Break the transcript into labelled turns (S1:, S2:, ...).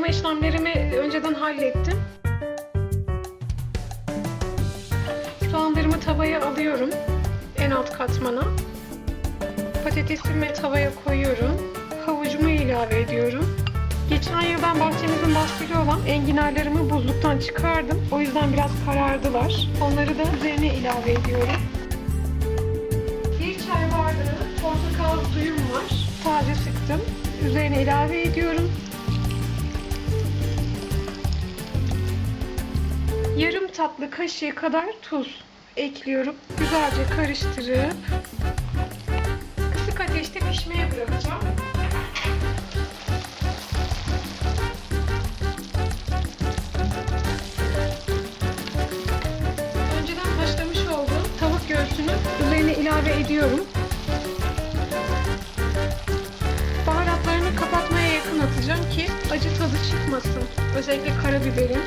S1: hazırlama işlemlerimi önceden hallettim. Soğanlarımı tavaya alıyorum. En alt katmana. Patatesimi tavaya koyuyorum. Havucumu ilave ediyorum. Geçen yıl ben bahçemizin bahçeli olan enginarlarımı buzluktan çıkardım. O yüzden biraz karardılar. Onları da üzerine ilave ediyorum. Bir çay bardağı portakal suyum var. Taze sıktım. Üzerine ilave ediyorum. Yarım tatlı kaşığı kadar tuz ekliyorum. Güzelce karıştırıp kısık ateşte pişmeye bırakacağım. Önceden haşlamış olduğum tavuk göğsünü üzerine ilave ediyorum. Baharatlarını kapatmaya yakın atacağım ki acı tadı çıkmasın. Özellikle karabiberin.